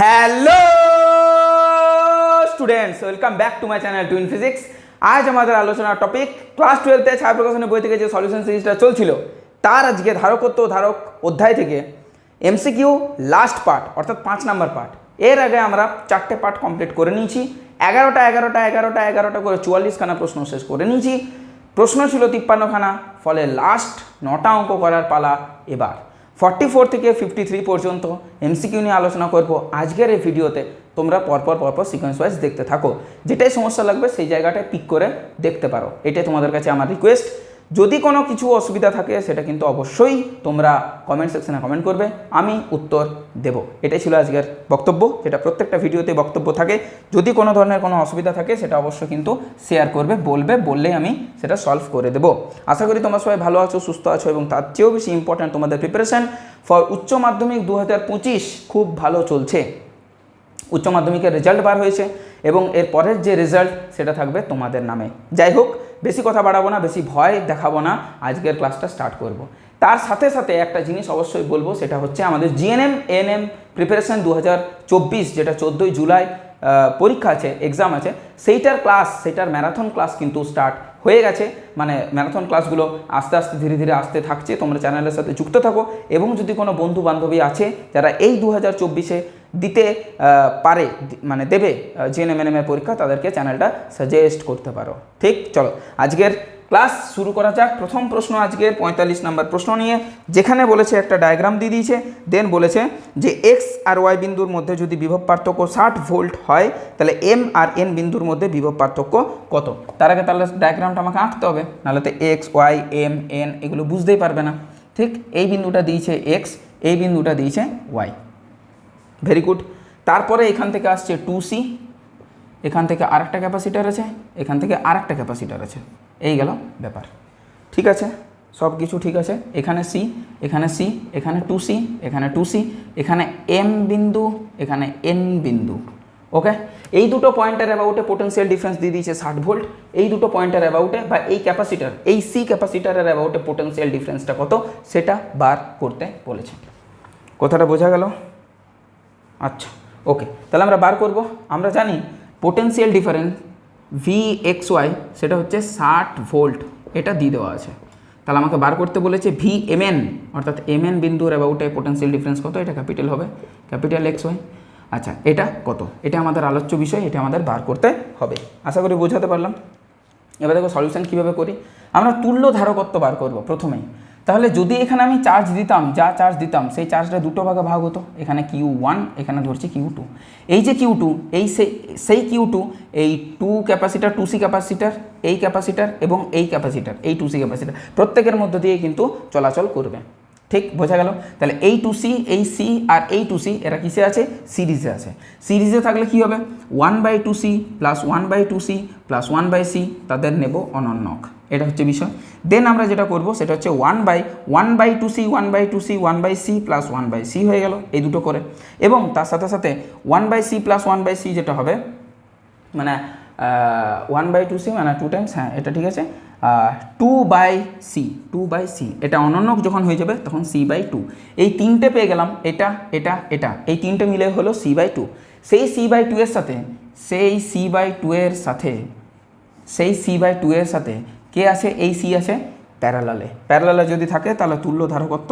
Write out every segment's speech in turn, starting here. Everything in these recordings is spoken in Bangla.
Hello students welcome back to my channel twin physics আজ আমাদের আলোচনার টপিক ক্লাস টুয়েলভে ছায়া প্রকাশনের বই থেকে যে সলিউশন সিরিজটা চলছিল, তার আজকে ধারকত্ব ধারক অধ্যায় থেকে এমসিকিউ লাস্ট পার্ট অর্থাৎ পাঁচ নাম্বার পার্ট এর আগে আমরা চারটে পার্ট কমপ্লিট করে নিয়েছি। এগারোটা এগারোটা এগারোটা এগারোটা করে চুয়াল্লিশখানা প্রশ্ন শেষ করে নিয়েছি। প্রশ্ন ছিল তিপ্পান্নখানা, ফলে লাস্ট নটা অঙ্ক করার পালা এবার। ফর্টি ফোর থেকে ফিফটি থ্রি পর্যন্ত এমসিকিউ নিয়ে আলোচনা করব আজকের এই ভিডিওতে। তোমরা পরপর পরপর সিকোয়েন্স ওয়াইজ দেখতে থাকো। যেটাই সমস্যা লাগবে সেই জায়গাটায় পিক করে দেখতে পারো। এটাই তোমাদের কাছে আমার রিকোয়েস্ট যদি কোনো কিছু অসুবিধা থাকে, সেটা কিন্তু অবশ্যই তোমরা কমেন্ট সেকশনে কমেন্ট করবে। আমি উত্তর দেব। এটাই ছিল আজকের বক্তব্য। যেটা প্রত্যেকটা ভিডিওতে বক্তব্য থাকে। যদি কোনো ধরনের কোনো অসুবিধা থাকে, সেটা অবশ্যই কিন্তু শেয়ার করবে, বলবে, বললেই আমি সেটা সলভ করে দেব। আশা করি তোমরা সবাই ভালো আছো, সুস্থ আছো এবং তার চেয়েও বেশি ইম্পর্ট্যান্ট তোমাদের প্রিপারেশন ফর উচ্চ মাধ্যমিক দু হাজার পঁচিশ খুব ভালো চলছে। উচ্চ মাধ্যমিকের রেজাল্ট বার হয়েছে এবং এর পরের যে রেজাল্ট সেটা থাকবে তোমাদের নামে। যাই হোক বেশি কথা বাড়াবো না, বেশি ভয় দেখাবো না, আজকের ক্লাসটা স্টার্ট করব। তার সাথে সাথে একটা জিনিস অবশ্যই বলব, সেটা হচ্ছে আমাদের জিএনএম এএনএম প্রিপারেশন দু হাজার চব্বিশ, যেটা চোদ্দোই জুলাই পরীক্ষা আছে এক্সাম আছে, সেইটার ক্লাস সেইটার ম্যারাথন ক্লাস কিন্তু স্টার্ট হয়ে গেছে মানে ম্যারাথন ক্লাসগুলো আস্তে আস্তে ধীরে ধীরে আসতে থাকছে, তোমরা চ্যানেলের সাথে যুক্ত থাকো এবং যদি কোনো বন্ধু বান্ধবী আছে, যারা এই দু হাজার চব্বিশে দিতে পারে মানে দেবে জিএনএমএনএম এর পরীক্ষা, তাদেরকে চ্যানেলটা সাজেস্ট করতে পারো। ঠিক? চলো, আজকের ক্লাস শুরু করা যাক। প্রথম প্রশ্ন আজকের পঁয়তাল্লিশ নম্বর প্রশ্ন নিয়ে, যেখানে বলেছে একটা ডায়াগ্রাম দিয়ে দিয়েছে দেন বলেছে যে এক্স আর ওয়াই বিন্দুর মধ্যে যদি বিভব পার্থক্য ষাট ভোল্ট হয়, তাহলে এম আর এন বিন্দুর মধ্যে বিভব পার্থক্য কত? তার আগে তাহলে ডায়াগ্রামটা আমাকে আঁকতে হবে, নাহলে তো এক্স ওয়াই এম এন এগুলো বুঝতেই পারবে না। ঠিক? এই বিন্দুটা দিয়েছে এক্স এই বিন্দুটা দিয়েছে ওয়াই ভেরি গুড তারপরে এখান থেকে আসছে টু সি এখান থেকে আরেকটা ক্যাপাসিটার আছে, এখান থেকে আরেকটা ক্যাপাসিটার আছে। এই গেল ব্যাপার। ঠিক আছে? সব কিছু ঠিক আছে? এখানে সি এখানে সি এখানে টু সি এখানে টু সি এখানে এম বিন্দু, এখানে এন বিন্দু। ওকে এই দুটো পয়েন্টের অ্যাবাউটে পোটেন্সিয়াল ডিফারেন্স দিয়ে দিয়েছে ষাট ভোল্ট এই দুটো পয়েন্টের অ্যাবাউটে বা এই ক্যাপাসিটার এই সি ক্যাপাসিটারের অ্যাবাউটে পোটেন্সিয়াল ডিফারেন্সটা কত? সেটা বার করতে বলেছে। কথাটা বোঝা গেল? আচ্ছা ওকে তাহলে আমরা বার করব। আমরা জানি potential difference V X Y সেটা হচ্ছে ষাট ভোল্ট এটা দিয়ে দেওয়া আছে। তাহলে আমাকে বার করতে বলেছে ভি এম এন অর্থাৎ এম এন বিন্দুর অ্যাবাউটে পোটেন্সিয়াল ডিফারেন্স কত? এটা ক্যাপিটাল হবে ক্যাপিটাল এক্স ওয়াই আচ্ছা এটা কত? এটা আমাদের আলোচ্য বিষয়, এটা আমাদের বার করতে হবে। আশা করি বোঝাতে পারলাম। এবার দেখো সলিউশন কীভাবে করি? আমরা তুল্য ধারকত্ব বার করব প্রথমেই। তাহলে যদি এখানে আমি চার্জ দিতাম, যা চার্জ দিতাম, সেই চার্জটা দুটো ভাগে ভাগ হতো। এখানে কিউ ওয়ান এখানে ধরছি কিউ টু এই যে কিউ টু এই সেই কিউ টু এই two capacitor two C capacitor এই ক্যাপাসিটার এবং এই ক্যাপাসিটার এই টু সি ক্যাপাসিটার প্রত্যেকের মধ্য দিয়ে কিন্তু চলাচল করবে। ঠিক, বোঝা গেল? তাহলে এই টু সি এই সি আর এই টু সি এরা কিসে আছে? সিরিজে আছে। সিরিজে থাকলে কি হবে? One by two C plus one by two C plus one by C তাদের নেব অনন্যক। এটা হচ্ছে বিষয়। দেন আমরা যেটা করব, সেটা হচ্ছে one by one by two C one by two C one by C plus one by C হয়ে গেল এই দুটো করে। এবং তার সাথে সাথে one by C plus one by C যেটা হবে মানে ওয়ান বাই টু সি মানে টু টাইমস হ্যাঁ এটা ঠিক আছে two by C two by C এটা অনন্য যখন হয়ে যাবে তখন সি বাই টু এই তিনটে পেয়ে গেলাম, এটা এটা এটা, এই তিনটে মিলে হলো সি বাই টু সেই সি বাই টু এর সাথে, সেই সি বাই টু এর সাথে, সেই সি বাই টু এর সাথে কে আছে? এই সি আছে? প্যারালালে। প্যারালালে যদি থাকে, তাহলে তুল্য ধারকত্ব।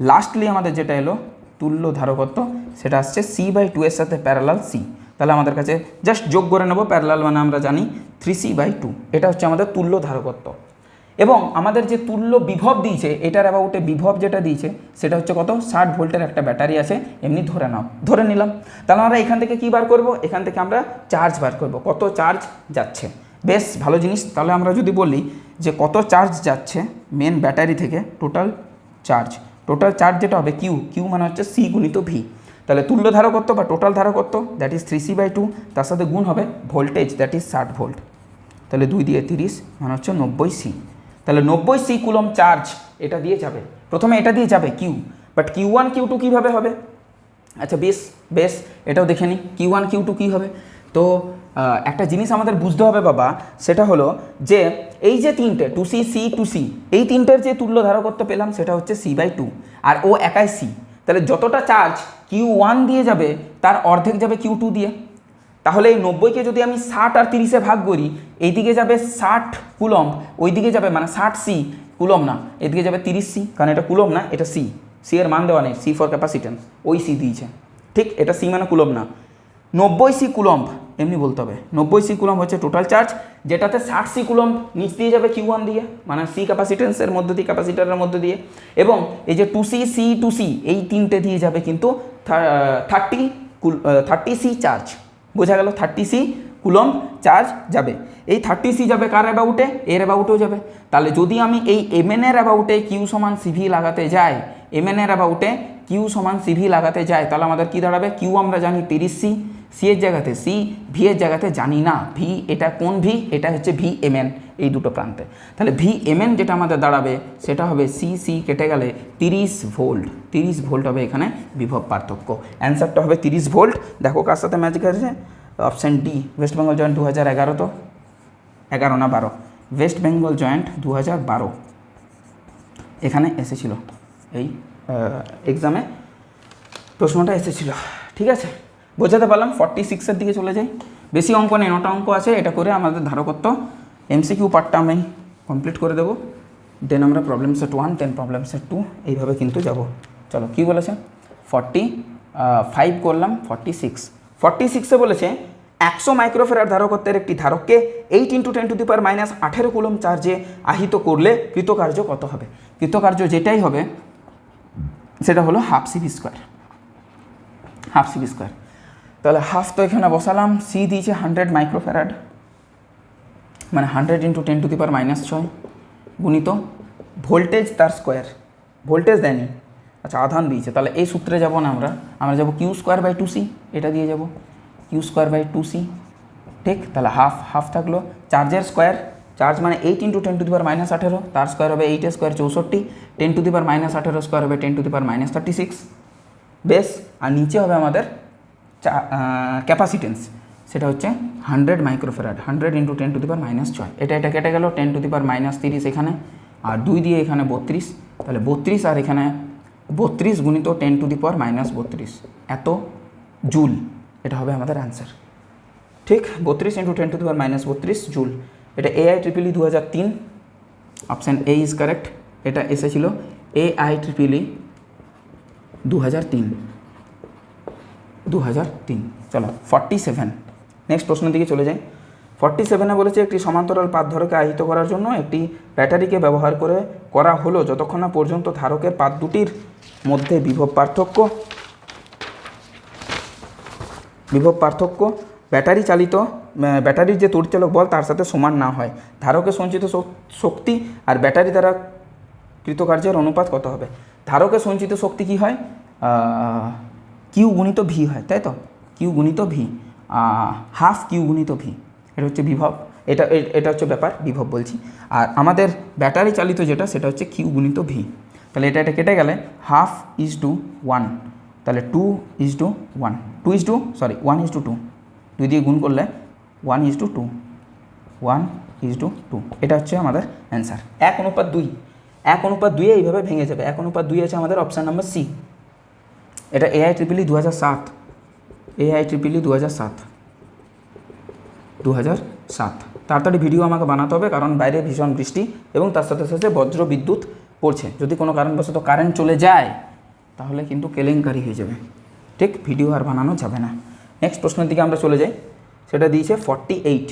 লাস্টলি আমাদের যেটা এলো, তুল্য ধারকত্ব, সেটা আসছে সি বাই টু এর সাথে প্যারালাল সি তাহলে আমাদের কাছে জাস্ট যোগ করে নেব, প্যারালাল মানে আমরা জানি থ্রি সি বাই টু এটা হচ্ছে আমাদের তুল্য ধারকত্ব। এবং আমাদের যে তুল্য বিভব দিয়েছে, এটার অ্যাবাউটে বিভব যেটা দিয়েছে, সেটা হচ্ছে কত? ষাট ভোল্টের একটা ব্যাটারি আছে, এমনি ধরে নাও। ধরে নিলাম। তাহলে আমরা এখান থেকে কি বার করব? এখান থেকে আমরা চার্জ বার করব। কত চার্জ যাচ্ছে? বেশ ভালো জিনিস। তাহলে আমরা যদি বলি যে কত চার্জ যাচ্ছে মেন ব্যাটারি থেকে? টোটাল চার্জ টোটাল চার্জ যেটা হবে কিউ কিউ মানে হচ্ছে সি গুণিত ভি তাহলে তুল্য ধারকত্ব বা total ধারকত্ব that is three C by two তার সাথে গুণ হবে ভোল্টেজ দ্যাট ইজ ষাট ভোল্ট তাহলে দুই দিয়ে তিরিশ মানে হচ্ছে নব্বই সি তাহলে নব্বই সি কুলম চার্জ এটা দিয়ে যাবে। প্রথমে এটা দিয়ে যাবে Q but Q one Q two কীভাবে হবে? আচ্ছা বেশ বেশ, এটাও দেখে নিই। কিউ ওয়ান কিউ টু কী হবে? তো একটা জিনিস আমাদের বুঝতে হবে বাবা, সেটা হলো যে এই যে তিনটে two C C two C এই তিনটের যে তুল্য ধারকত্ব পেলাম সেটা হচ্ছে সি বাই টু আর ও একাই সি তাহলে যতটা চার্জ কিউ ওয়ান দিয়ে যাবে, তার অর্ধেক যাবে কিউ টু দিয়ে। তাহলে এই নব্বইকে যদি আমি ষাট আর তিরিশে ভাগ করি, এইদিকে যাবে ষাট কুলম ওইদিকে যাবে মানে ষাট সি কুলম না, এদিকে যাবে তিরিশ সি কারণ এটা কুলম না, এটা সি সি এর মান দেওয়া নেই সি ফর ক্যাপাসিটেন্স ওই সি দিয়েছে। ঠিক, এটা সি মানে কুলম না। নব্বই সি কুলম্ব এমনি বলতে হবে। নব্বই সি কুলম্ব হচ্ছে টোটাল চার্জ যেটাতে ষাট সি কুলম্ব নিচ দিয়ে যাবে কিউ ওয়ান দিয়ে মানে সি ক্যাপাসিটেন্সের মধ্যে দিয়ে ক্যাপাসিটারের মধ্যে দিয়ে। এবং এই যে two C C two C এই তিনটে দিয়ে যাবে কিন্তু থার্টি কুল থার্টি সি চার্জ বোঝা গেল থার্টি সি কুলম চার্জ যাবে। এই থার্টি সি যাবে কার অ্যাবাউটে এর অ্যাবাউটেও যাবে। তাহলে যদি আমি এই এমএন এর অ্যাবাউটে কিউ সমান সিভি লাগাতে যাই এমএন এর অ্যাবাউটে কিউ সমান সিভি লাগাতে যাই, তাহলে আমাদের কি দাঁড়াবে? কিউ আমরা জানি তিরিশ সি সি এর জায়গাতে, সি, ভি এর জায়গাতে জানি না। ভি, এটা কোন ভি? এটা হচ্ছে ভি এমএন এই দুটো প্রান্তে। তাহলে ভি এমএন যেটা আমাদের দাঁড়াবে, সেটা হবে সি সি কেটে গেলে তিরিশ ভোল্ট। তিরিশ ভোল্ট হবে এখানে বিভব পার্থক্য। অ্যান্সারটা হবে তিরিশ ভোল্ট। দেখো কার সাথে ম্যাচ করেছে option D, West Bengal joint দু হাজার এগারো তো? এগারো না বারো। ওয়েস্ট বেঙ্গল জয়েন্ট দু হাজার বারো। এখানে এসেছিল। এই এক্সামে প্রশ্নটা এসেছিল। ঠিক আছে? বোঝাতে পারলাম ফর্টি সিক্সের দিকে চলে যাই। বেশি অঙ্ক নেই, নটা অঙ্ক আছে, এটা করে আমাদের ধারকত্ব। এমসিকিউ পার্টটা আমি কমপ্লিট করে দেবো। দেন আমরা problem set one then problem set two এইভাবে কিন্তু যাব। চলো, কী বলেছে? ফর্টি ফাইভ করলাম ফর্টি সিক্স ফর্টি সিক্সে বলেছে, একশো মাইক্রোফেরার ধারকত্বের একটি ধারককে eight into ten to the power minus আঠেরো কুলম চার্জে আহিত করলে কৃতকার্য কত হবে? কৃতকার্য যেটাই হবে, সেটা হলো half CV square half CV square তাহলে হাফ তো এখানে বসালাম সি দিয়েছে হান্ড্রেড মাইক্রোফেরাড মানে hundred into ten to the power minus ছয় গুণিত ভোল্টেজ তার স্কোয়ার ভোল্টেজ দেয়নি। আচ্ছা আধান দিয়েছে, তাহলে এই সূত্রে যাব না আমরা আমরা যাব Q square by two C এটা দিয়ে যাব Q square by two C ঠিক? তাহলে হাফ হাফ থাকল চার্জের স্কোয়ার চার্জ মানে eight into ten to the power minus আঠেরো, তার স্কোয়ার হবে এইট স্কোয়ার চৌষট্টি ten to the power minus আঠেরো স্কোয়ার হবে ten to the power minus thirty six বেশ? আর নিচে হবে আমাদের ক্যাপাসিটেন্স সেটা হচ্ছে hundred microfarad hundred into ten to the power minus ছয়। এটা এটা কেটে গেল ten to the power minus তিরিশ এখানে, আর দুই দিয়ে এখানে বত্রিশ। তাহলে বত্রিশ আর এখানে বত্রিশ গুণিত ten to the power minus বত্রিশ। এত জুল, এটা হবে আমাদের অ্যান্সার ঠিক, বত্রিশ into ten to the power minus বত্রিশ, জুল। এটা এআই ট্রিপিলি দু হাজার তিন অপশান এ ইজ কারেক্ট এটা এসেছিল এ আই ট্রিপিলি দু হাজার তিন। দু হাজার তিন। চলো ফর্টি সেভেন নেক্সট প্রশ্নের দিকে চলে যাই। ফর্টি সেভেনে বলেছে একটি সমান্তরাল পাত ধারকে আহিত করার জন্য একটি ব্যাটারিকে ব্যবহার করে করা হলো যতক্ষণ না পর্যন্ত ধারকের পাত দুটির মধ্যে বিভব পার্থক্য বিভব পার্থক্য ব্যাটারি চালিত ব্যাটারির যে তড়িৎচালক বল তার সাথে সমান না হয়। ধারকে সঞ্চিত শক- শক্তি আর ব্যাটারি দ্বারা কৃতকার্যের অনুপাত কত হবে? ধারকে সঞ্চিত শক্তি কি হয়? কিউ গুণিত ভি হয়, তাই তো? কিউ গুণিত ভি হাফ কিউ গুণিত ভি এটা হচ্ছে বিভব, এটা এটা হচ্ছে ব্যাপার, বিভব বলছি। আর আমাদের ব্যাটারি চালিত যেটা, সেটা হচ্ছে কিউ গুণিত ভি তাহলে এটা এটা কেটে গেলে হাফ ইজ টু ওয়ান তাহলে two is to one two is to sorry one is to two দুই দিয়ে গুণ করলে one is to two one is to two এটা হচ্ছে আমাদের অ্যান্সার এক অনুপাত দুই, এক অনুপাত দুইয়ে এইভাবে ভেঙে যাবে, এক অনুপাত দুই আছে আমাদের অপশান নাম্বার সি এটা এআই ট্রিপিলি দু হাজার সাত। এআই ট্রিপিলি দু হাজার সাত। দু হাজার সাত তাড়াতাড়ি ভিডিও আমাকে বানাতে হবে, কারণ বাইরে ভীষণ বৃষ্টি এবং তার সাথে সাথে বজ্র বিদ্যুৎ পড়ছে। যদি কোনো কারণবশত কারেন্ট চলে যায়, তাহলে কিন্তু কেলেঙ্কারি হয়ে যাবে। ঠিক ভিডিও আর বানানো যাবে না। নেক্সট প্রশ্নের দিকে আমরা চলে যাই। সেটা দিয়েছে ফর্টি এইট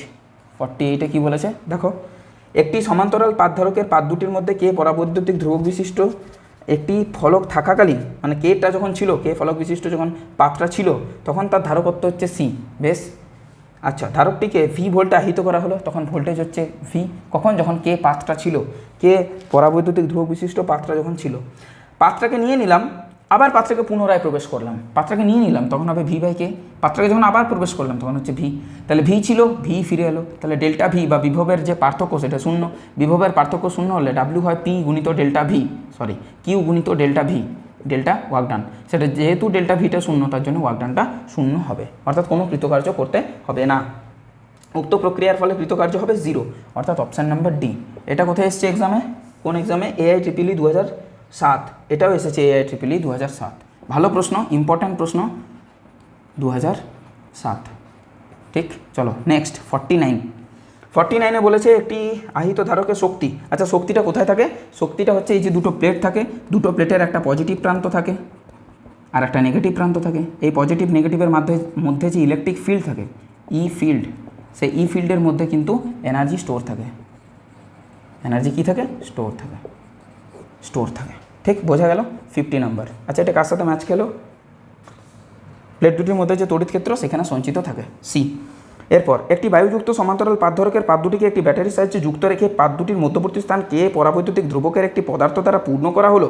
ফর্টি এইটে কী বলেছে? দেখো, একটি সমান্তরাল পাতধারকের পাত দুটির মধ্যে কে পরাবৈদ্যুতিক ধ্রুবক বিশিষ্ট? একটি ফলক থাকাকালীন মানে কেটা যখন ছিল, কে ফলক বিশিষ্ট যখন পাকটা ছিল, তখন তার ধারকত্ব হচ্ছে সি। বেশ? আচ্ছা ধারকটিকে ভি ভোল্টে আহিত করা হলো, তখন ভোল্টেজ হচ্ছে ভি। কখন? যখন কে পাতটা ছিল, কে পরাবৈদ্যুতিক ধ্রুব বিশিষ্ট পাত্রা যখন ছিল। পাত্রাকে নিয়ে নিলাম আবার পাত্রাকে পুনরায় প্রবেশ করলাম। পাত্রাকে নিয়ে নিলাম, তখন হবে ভি বাই কে পাত্রাকে যখন আবার প্রবেশ করলাম, তখন হচ্ছে ভি তাহলে ভি ছিল ভি ফিরে এলো। তাহলে ডেল্টা ভি বা বিভবের যে পার্থক্য, সেটা শূন্য। বিভবের পার্থক্য শূন্য হলে ডাব্লিউ হয় পি গুণিত ডেল্টা ভি সরি কিউ গুণিত delta V delta work done সেটা যেহেতু ডেল্টা ভিটা শূন্য, তার জন্য ওয়াকডানটা শূন্য হবে। অর্থাৎ কোনো কৃতকার্য করতে হবে না। উক্ত প্রক্রিয়ার ফলে কৃতকার্য হবে জিরো অর্থাৎ অপশান নাম্বার ডি এটা কোথায় এসছে এক্সামে কোন এক্সামে এআই ট্রিপিলি দু হাজার সাত, এটাও এসেছে এআই ট্রিপিলি দু হাজার সাত। ভালো প্রশ্ন ইম্পর্ট্যান্ট প্রশ্ন দু হাজার সাত। ঠিক, চলো নেক্সট ফর্টি নাইন ফর্টি নাইনে বলেছে একটি আহিত ধারকের শক্তি। আচ্ছা শক্তিটা কোথায় থাকে? শক্তিটা হচ্ছে এই যে দুটো প্লেট থাকে, দুটো প্লেটের একটা পজিটিভ প্রান্ত থাকে আর একটা নেগেটিভ প্রান্ত থাকে। এই পজিটিভ নেগেটিভের মধ্যে মধ্যে যে ইলেকট্রিক ফিল্ড থাকে ই ফিল্ড সেই ই ফিল্ডের মধ্যে কিন্তু এনার্জি স্টোর থাকে। এনার্জি কী থাকে? স্টোর থাকে। স্টোর থাকে। ঠিক, বোঝা গেল? ফিফটি নাম্বার আচ্ছা এটা কার সাথে ম্যাচ খেলো? প্লেট দুটির মধ্যে যে তড়িৎ ক্ষেত্র, সেখানে সঞ্চিত থাকে। সি এরপর, একটি বায়ুযুক্ত সমান্তরাল পাতধরকের পাত দুটিকে একটি ব্যাটারির সাহায্যে যুক্ত রেখে পাত দুটির মধ্যবর্তী স্থান কে পরাবৈদ্যুতিক ধ্রুবকের একটি পদার্থ দ্বারা পূর্ণ করা হলো।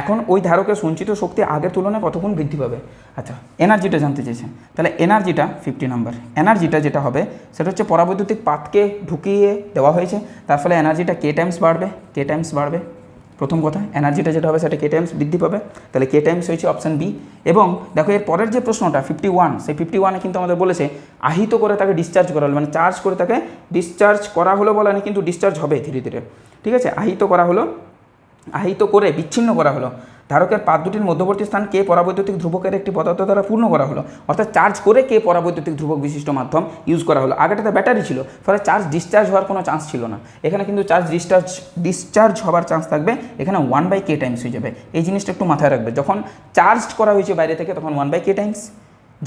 এখন ওই ধারকের সঞ্চিত শক্তি আগের তুলনায় কতক্ষণ বৃদ্ধি পাবে? আচ্ছা এনার্জিটা জানতে চেয়েছেন তাহলে এনার্জিটা ফিফটি নাম্বার এনার্জিটা যেটা হবে, সেটা হচ্ছে পরাবৈদ্যুতিক পাতকে ঢুকিয়ে দেওয়া হয়েছে। তার ফলে এনার্জিটা কে টাইমস বাড়বে। কে টাইমস বাড়বে। প্রথম কথা, এনার্জিটা যেটা হবে সেটা কে টাইমস বৃদ্ধি পাবে। তাহলে কে টাইমস হয়েছে অপশান বি এবং দেখো, এর পরের যে প্রশ্নটা ফিফটি ওয়ান সেই ফিফটি ওয়ানে কিন্তু আমাদের বলেছে, আহিত করে তাকে ডিসচার্জ করা হলো মানে চার্জ করে তাকে ডিসচার্জ করা হলো বলা নেই কিন্তু ডিসচার্জ হবে ধীরে ধীরে। ঠিক আছে? আহিত করা হলো, আহিত করে বিচ্ছিন্ন করা হলো। ধারকের পাত দুটির মধ্যবর্তী স্থান কে পরাবৈদ্যুতিক ধ্রুবকের একটি পদার্থ দ্বারা পূর্ণ করা হলো? অর্থাৎ চার্জ করে কে পরাবৈদ্যুতিক ধ্রুবক বিশিষ্ট মাধ্যম ইউজ করা হলো। আগেটাতে ব্যাটারি ছিল, ফলে চার্জ ডিসচার্জ হওয়ার কোনো চান্স ছিল না। এখানে কিন্তু চার্জ ডিসচার্জ ডিসচার্জ হওয়ার চান্স থাকবে, এখানে ওয়ান বাই কে টাইমস হয়ে যাবে। এই জিনিসটা একটু মাথায় রাখবে, যখন চার্জ করা হয়েছে বাইরে থেকে, তখন ওয়ান বাই কে টাইমস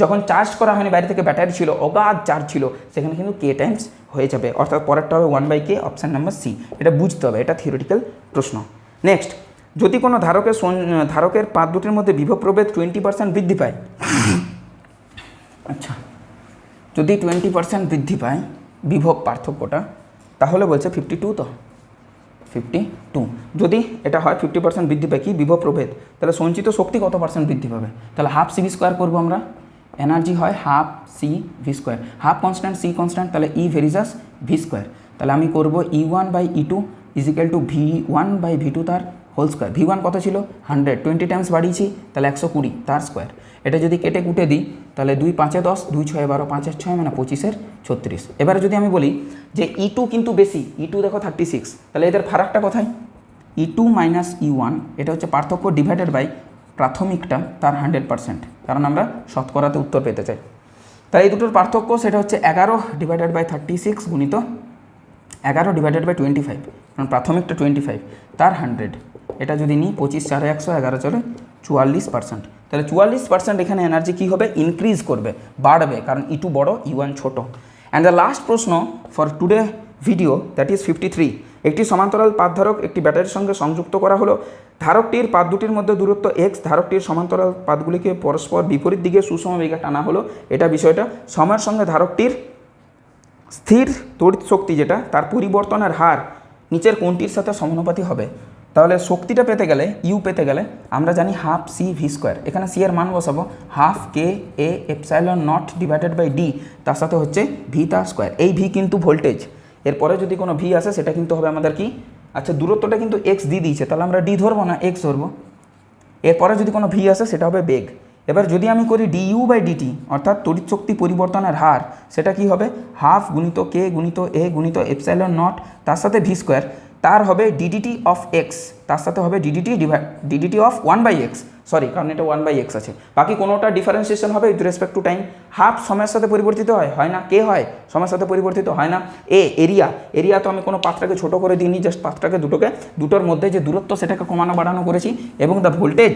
যখন চার্জ করা হয়নি, বাইরে থেকে ব্যাটারি ছিল, অগাধ চার্জ ছিল, সেখানে কিন্তু কে টাইমস হয়ে যাবে। অর্থাৎ পরেরটা হবে one by K option number C এটা বুঝতে হবে, এটা থিওরিটিক্যাল প্রশ্ন। নেক্সট যদি কোনো ধারকের ধারকের পাত দুটির মধ্যে বিভব প্রভেদ টোয়েন্টি পার্সেন্ট বৃদ্ধি পায় আচ্ছা যদি টোয়েন্টি পার্সেন্ট বৃদ্ধি পায় বিভব পার্থক্যটা, তাহলে বলছে ফিফটি টু তো ফিফটি টু যদি এটা হয় ফিফটি পার্সেন্ট বৃদ্ধি পায় কি বিভব প্রভেদ তাহলে সঞ্চিত শক্তি কত পার্সেন্ট বৃদ্ধি পাবে? তাহলে হাফ সি ভি স্কোয়ার করব আমরা এনার্জি হয় half C V square half constant C constant তাহলে E varies as V square তাহলে আমি করব E one by E two is equal to V one by V two তার হোল স্কোয়ার। ভি ওয়ান কত ছিল? হান্ড্রেড। টোয়েন্টি টাইমস বাড়িয়েছি, তাহলে একশো কুড়ি, তার স্কোয়ার। এটা যদি কেটে কুটে দিই, তাহলে দুই পাঁচে দশ, দুই ছয় বারো পাঁচের ছয় মানে পঁচিশের ছত্রিশ। এবারে যদি আমি বলি যে ই টু কিন্তু বেশি, ই টু দেখো থার্টি সিক্স, তাহলে এদের ফারাকটা কোথায়? E two minus E one, এটা হচ্ছে পার্থক্য ডিভাইডেড বাই প্রাথমিকটা, তার হান্ড্রেড পার্সেন্ট, কারণ আমরা শতকরাতে উত্তর পেতে চাই। তাই এই দুটোর পার্থক্য, সেটা হচ্ছে এগারো ডিভাইডেড বাই থার্টি সিক্স গুণিত এগারো ডিভাইডেড বাই টোয়েন্টি ফাইভ কারণ প্রাথমিকটা টোয়েন্টি ফাইভ তার হান্ড্রেড। এটা যদি নিই পঁচিশ চারে একশো, এগারো চলে চুয়াল্লিশ পার্সেন্ট তাহলে চুয়াল্লিশ পার্সেন্ট এখানে এনার্জি কী হবে? ইনক্রিজ করবে, বাড়বে, কারণ ইটু টু বড়ো ই ওয়ান ছোটো। অ্যান্ড দ্য লাস্ট প্রশ্ন for today video that is fifty three একটি সমান্তরাল পাতধারক একটি ব্যাটারির সঙ্গে সংযুক্ত করা হলো। ধারকটির পাত দুটির মধ্যে দূরত্ব এক্স ধারকটির সমান্তরাল পাতগুলিকে পরস্পর বিপরীত দিকে সুষম বেগে টানা হলো। এটা বিষয়টা, সময়ের সঙ্গে ধারকটির স্থির তড়িৎ শক্তি যেটা, তার পরিবর্তনের হার নিচের কোনটির সাথে সমানুপাতি হবে? তাহলে শক্তিটা পেতে গেলে ইউ পেতে গেলে আমরা জানি হাফ সি ভি স্কোয়ার এখানে সি এর মান বসাবো, half K A epsilon naught divided by D তার সাথে হচ্ছে ভি তা স্কোয়ার এই ভি কিন্তু ভোল্টেজ এরপরে যদি কোনো ভি আসে, সেটা কিন্তু হবে আমাদের কি? আচ্ছা দূরত্বটা কিন্তু এক্স দিয়ে দিয়েছে, তাহলে আমরা ডি ধরবো না এক্স ধরবো? এরপরে যদি কোনো ভি আসে, সেটা হবে বেগ। এবার যদি আমি করি ডিইউ বাই ডিটি অর্থাৎ তড়িৎ শক্তি পরিবর্তনের হার, সেটা কি হবে? হাফ গুণিত কে গুণিত এ গুণিত এপসাইলন নট তার সাথে ভি স্কোয়ার তার হবে ডিডিটি অফ এক্স তার সাথে হবে DDT divide DDT of one by X sorry কারণ এটা ওয়ান বাই এক্স আছে। বাকি কোনোটা ডিফারেন্সিয়েশন হবে with respect to time half সময়ের সাথে পরিবর্তিত হয় হয় না? কে হয়? সময়ের সাথে পরিবর্তিত হয় না। এ এরিয়া এরিয়া তো আমি কোনো পাত্রকে ছোট করে দিইনি জাস্ট পাত্রকে দুটোকে, দুটোর মধ্যে যে দূরত্ব সেটাকে কমানো বাড়ানো করেছি এবং দ্য ভোল্টেজ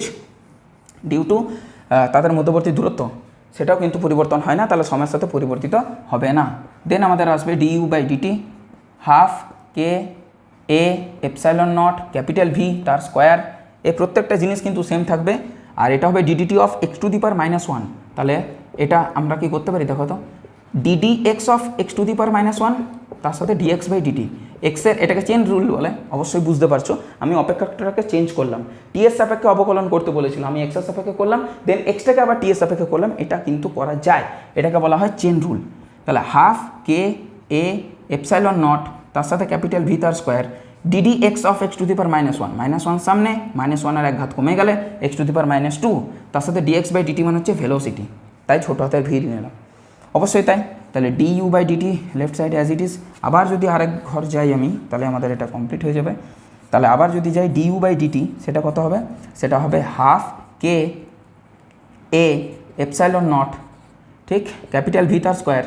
ডিউ টু তাদের মধ্যবর্তী দূরত্ব, সেটাও কিন্তু পরিবর্তন হয় না, তাহলে সময়ের সাথে পরিবর্তিত হবে না। দেন আমাদের আসবে DU by DT half K A epsilon naught capital V তার স্কোয়ার এই প্রত্যেকটা জিনিস কিন্তু সেম থাকবে। আর এটা হবে DDT of X to the power minus one তাহলে এটা আমরা কি করতে পারি দেখো তো? DD X of X to the power minus one তার সাথে ডিএক্স বাই ডিটি এক্সের এটাকে চেঞ্জ রুল বলে, অবশ্যই বুঝতে পারছ। আমি অপেক্ষকটাকে চেঞ্জ করলাম। টিএস সাপেক্ষে অবকলন করতে বলেছিলাম, আমি এক্সের সাপেক্ষে করলাম দেন এক্সটাকে আবার টিএস সাপেক্ষে করলাম, এটা কিন্তু করা যায়। এটাকে বলা হয় চেন রুল তাহলে half K A epsilon naught তার সাথে ক্যাপিটাল ভি তার square. DD X of X to the power minus one minus one সামনে মাইনাস ওয়ানের এক ঘাত কমে গেলে X to the power minus two তার সাথে ডিএক্স বাই ডিটি মানে হচ্ছে ভেলোসিটি তাই ছোটো হাতের ভি নিলাম। অবশ্যই তাই। তাহলে D U by DT left side as it is আবার যদি আরেক ঘর যাই আমি, তাহলে আমাদের এটা কমপ্লিট হয়ে যাবে। তাহলে আবার যদি যাই ডি ইউ বাই ডিটি সেটা কত হবে? সেটা হবে half K A epsilon naught ঠিক? ক্যাপিটাল ভি তার স্কোয়ার।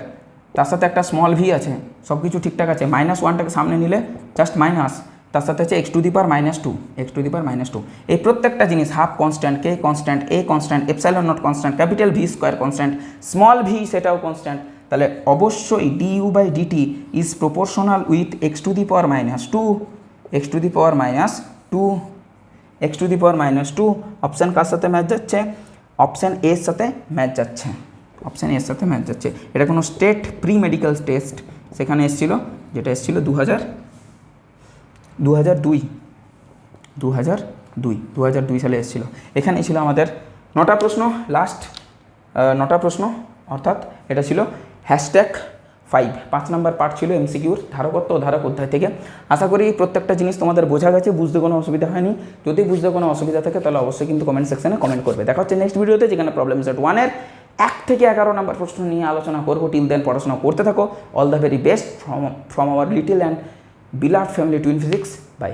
তার সাথে একটা স্মল ভি আছে সব কিছু ঠিকঠাক আছে মাইনাস ওয়ানটাকে সামনে নিলে জাস্ট মাইনাস তার সাথে আছে X to the power minus two X to the power minus two এই প্রত্যেকটা জিনিস half constant K constant A constant epsilon naught constant capital V square constant small V সেটাও কনস্ট্যান্ট তাহলে অবশ্যই D U by DT is proportional with X to the power minus two X to the power minus two X to the power minus two option কার সাথে ম্যাচ যাচ্ছে? অপশান এর সাথে ম্যাচ যাচ্ছে। অপশান এর সাথে ম্যাচ যাচ্ছে। এটা কোনো স্টেট প্রি মেডিকেল টেস্ট সেখানে এসেছিল, যেটা এসেছিল দু হাজার দু হাজার দুই দু হাজার দুই দু হাজার দুই সালে এসেছিল। এখানেই ছিল আমাদের নটা প্রশ্ন লাস্ট নটা প্রশ্ন, অর্থাৎ এটা ছিল হ্যাশট্যাগ ফাইভ পাঁচ নম্বর পার্ট ছিল এমসিকিউর ধারকত্ব ও ধারক অধ্যায় থেকে। আশা করি প্রত্যেকটা জিনিস তোমাদের বোঝা গেছে, বুঝতে কোনো অসুবিধা হয়নি। যদি বুঝতে কোনো অসুবিধা থাকে, তাহলে অবশ্যই কিন্তু কমেন্ট সেকশনে কমেন্ট করবে। দেখা হচ্ছে নেক্সট ভিডিওতে যেখানে প্রবলেম সেট ওয়ানের এক থেকে এগারো নম্বর প্রশ্ন নিয়ে আলোচনা করব। টিল দেন পড়াশোনা করতে থাকো। All the very best from from our little and বিলার family twin physics by